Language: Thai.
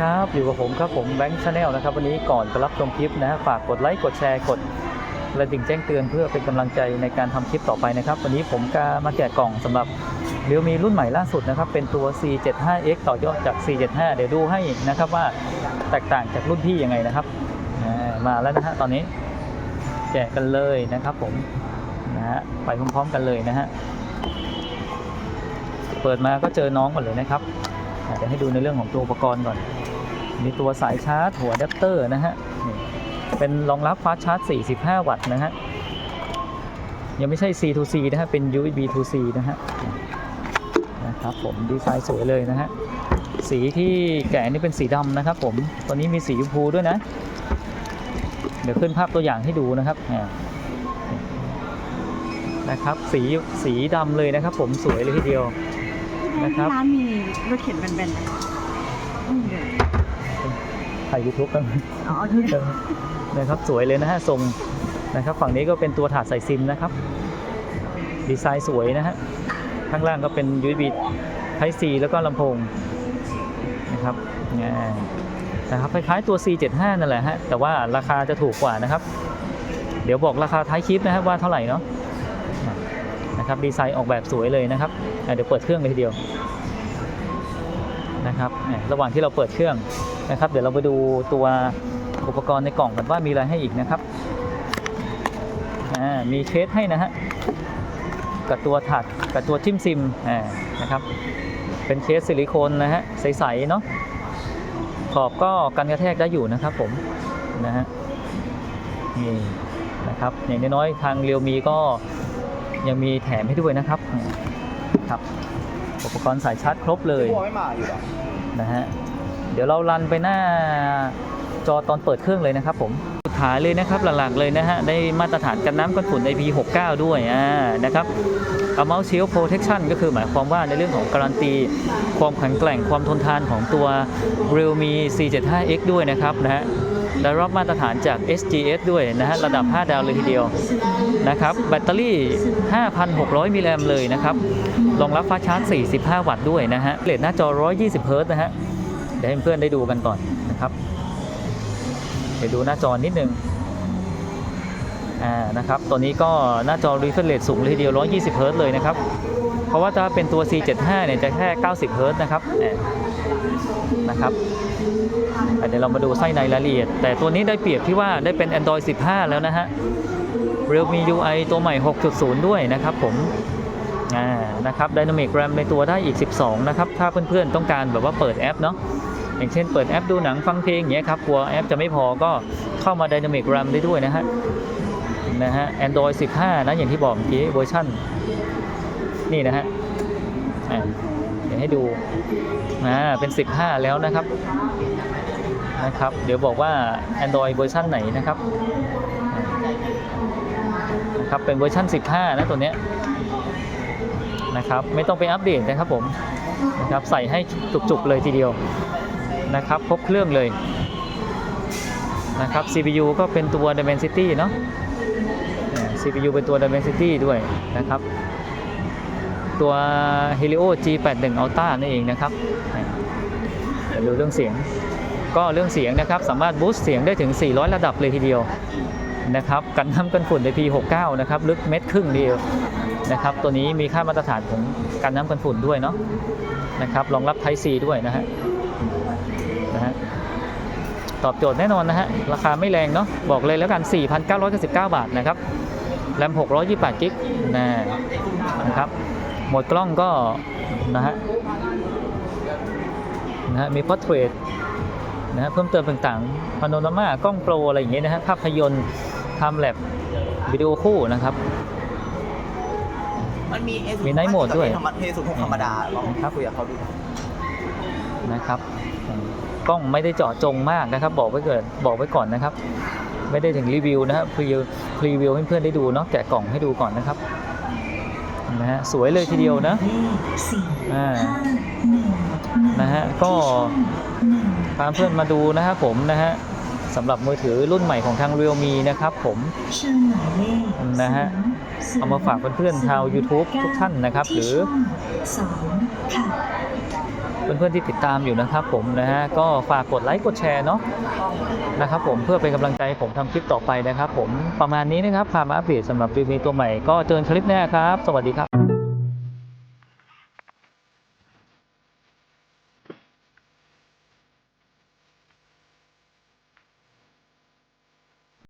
ครับ อยู่กับผมครับผมแบงค์ชาแนลนะครับ วันนี้ก่อนจะรับชมคลิปนะฮะฝากกดไลค์กดแชร์กดกระดิ่งแจ้งเตือนเพื่อเป็นกำลังใจในการทำคลิปต่อไปนะครับ วันนี้ผมก็มาแกะกล่องสำหรับเรียวมีรุ่นใหม่ล่าสุดนะครับ เป็นตัว C75X ต่อยอดจาก C75 เดี๋ยวดูให้นะครับว่าแตกต่างจากรุ่นพี่ยังไงนะครับมาแล้วนะฮะตอนนี้แกะกันเลยนะครับผมนะฮะไปพร้อมๆกันเลยนะฮะเปิดมาก็เจอน้องก่อนเลยนะครับ เดี๋ยวให้ดูในเรื่องของตัวอุปกรณ์ก่อน มีตัวสายชาร์จหัวอะแดปเตอร์นะฮะเป็นรองรับฟาสชาร์จ 45 วัตต์นะฮะ ยังไม่ใช่ C to C นะฮะ เป็น USB to C นะฮะ นะครับผมดีไซน์สวยเลยนะฮะ สีที่แกะนี่เป็นสีดำนะครับผม ตัวนี้มีสีชมพูด้วยนะ เดี๋ยวขึ้นภาพตัวอย่างให้ดูนะครับนะครับ สีสีดำเลยนะครับผมสวยเลยทีเดียว นะครับร้านมีรถเข็นแบนๆไหมอืมถ่ายยูทูบกันอ๋อโอเคนะครับสวยเลยนะฮะทรงนะครับ ฝั่งนี้ก็เป็นตัวถาดใส่ซิมนะครับ ดีไซน์สวยนะฮะข้างล่างก็เป็น USB Type C แล้วก็ลำโพงนะครับอ่านะครับคล้ายๆตัว C75 นั่นแหละฮะแต่ว่าราคาจะถูกกว่านะครับ เดี๋ยวบอกราคาท้ายคลิปนะครับว่าเท่าไหร่เนาะ นะครับดีไซน์ออกแบบสวยเลยนะครับเดี๋ยวเปิดเครื่องเลยทีเดียวนะครับระหว่างที่เราเปิดเครื่องนะครับ เดี๋ยวเราไปดูตัวอุปกรณ์ในกล่องกันว่ามีอะไรให้อีกนะครับมีเคสให้นะฮะกับตัวถัดกับตัวจิ้มซิมนะครับ เป็นเคสซิลิโคนนะฮะใสๆเนาะขอบก็กันกระแทกได้อยู่นะครับผมนะฮะนี่นะครับอย่างน้อยๆทางเรียวมีก็ ยังมีแถมให้ด้วยนะครับครับอุปกรณ์สายชาร์จครบเลยไม่มาอยู่หรอนะฮะเดี๋ยวเรารันไปหน้าจอตอนเปิดเครื่องเลยนะครับผมสุดท้ายเลยนะครับหลักๆเลยนะฮะได้มาตรฐานกันน้ำกันฝุ่น IP69 ด้วยอ่านะครับ Amount Shield Protection ก็คือหมายความว่าในเรื่องของการันตี ความแข็งแกร่งความทนทานของตัว Realme C75X ด้วยนะครับนะฮะ ได้รับมาตรฐานจาก SGS ด้วยนะฮะระดับ 5 ดาวเลยทีเดียวนะครับแบตเตอรี่ 5,600 มิลลิแอมเลยนะครับรองรับฟ้าชาร์จ 45 วัตต์ด้วยนะฮะเรทหน้าจอ 120 เฮิร์ตนะฮะเดี๋ยวให้เพื่อนได้ดูกันก่อนนะครับเดี๋ยวดูหน้าจอนิดนึงอ่านะครับตัวนี้ก็หน้าจอ refresh rate สูงเลยทีเดียว 120 เฮิร์ตเลยนะครับ เพราะว่าถ้าเป็นตัว C75 เนี่ยจะแค่ 90 เฮิร์ตนะครับ นะครับเดี๋ยวเรามาดูไส้ในรายละเอียด แต่ตัวนี้ได้เปรียบที่ว่าได้เป็น Android 15 แล้วนะฮะ Realme UI ตัวใหม่ 6.0 ด้วยนะครับผมอ่านะครับ Dynamic RAM ในตัวได้อีก 12 นะครับ ถ้าเพื่อนๆต้องการแบบว่าเปิดแอปเนาะอย่างเช่นเปิดแอปดูหนังฟังเพลงอย่างเงี้ยครับกลัวแอปจะไม่พอก็เข้ามา Dynamic RAM ได้ด้วยนะฮะนะฮะ Android 15 นะอย่างที่บอกเมื่อกี้เวอร์ชันนี่นะฮะ ให้ดูอ่าเป็น 15 แล้วนะครับนะครับ เดี๋ยวบอกว่า Android เวอร์ชันไหนนะครับนะครับเป็นเวอร์ชัน15 นะตัวเนี้ยนะครับไม่ต้องไปอัปเดตนะครับผมนะครับใส่ให้จุกๆเลยทีเดียวนะครับครบเครื่องเลยนะครับ CPU ก็เป็นตัว Dimensity เนาะ CPU เป็นตัว Dimensity ด้วยนะครับ ตัว Helio G81 Ultra นั่นเองนะครับเดี๋ยวดูเรื่องเสียง ก็เรื่องเสียงนะครับ สามารถบูสต์เสียงได้ถึง 400 ระดับเลยทีเดียวนะครับ กันน้ำกันฝุ่นใน P69 นะครับ ลึกเม็ดครึ่งเดียวนะครับ ตัวนี้มีค่ามาตรฐานของการน้ำกันฝุ่นด้วยเนาะนะครับ รองรับ Type C ด้วยนะฮะนะฮะตอบโจทย์แน่นอนนะฮะ ราคาไม่แรงเนาะ บอกเลยแล้วกัน 4,999 บาทนะครับ แรม 628 กิกนะนะครับ หมดกล้องก็นะฮะนะฮะมีพอร์เทรตนะฮะเพิ่มเติมต่างๆพาโนรามากล้องโปรอะไรอย่างเงี้ยนะฮะภาพยนตร์ทำแลบวิดีโอคู่นะครับ มันมี A มี Night Mode ด้วย ธรรมดา A ศูนย์หกธรรมดาลองครับคุยกับเขาดูนะครับอืมกล้องไม่ได้เจาะจงมากนะครับ บอกไว้เกิดบอกไว้ก่อนนะครับ ไม่ได้ถึงรีวิวนะครับพรีวิวพรีวิวให้เพื่อนได้ดูเนาะแกะกล่องให้ดูก่อนนะครับ นะฮะสวยเลยทีเดียวนะอ่านะฮะก็พาเพื่อนมาดูนะครับผมนะฮะสำหรับมือถือรุ่นใหม่ของทาง Realme นะครับผมนะฮะเอามาฝากเพื่อนๆชาว YouTube ทุกท่านนะครับ หรือ เพื่อนๆที่ติดตามอยู่นะครับผมนะฮะก็ฝากกดไลค์กดแชร์เนาะนะครับผมเพื่อเป็นกำลังใจให้ผมทำคลิปต่อไปนะครับ ผมประมาณนี้นะครับพามาอัปเดตสำหรับรีวิวตัวใหม่ก็เจอกันคลิปหน้าครับ สวัสดีครับ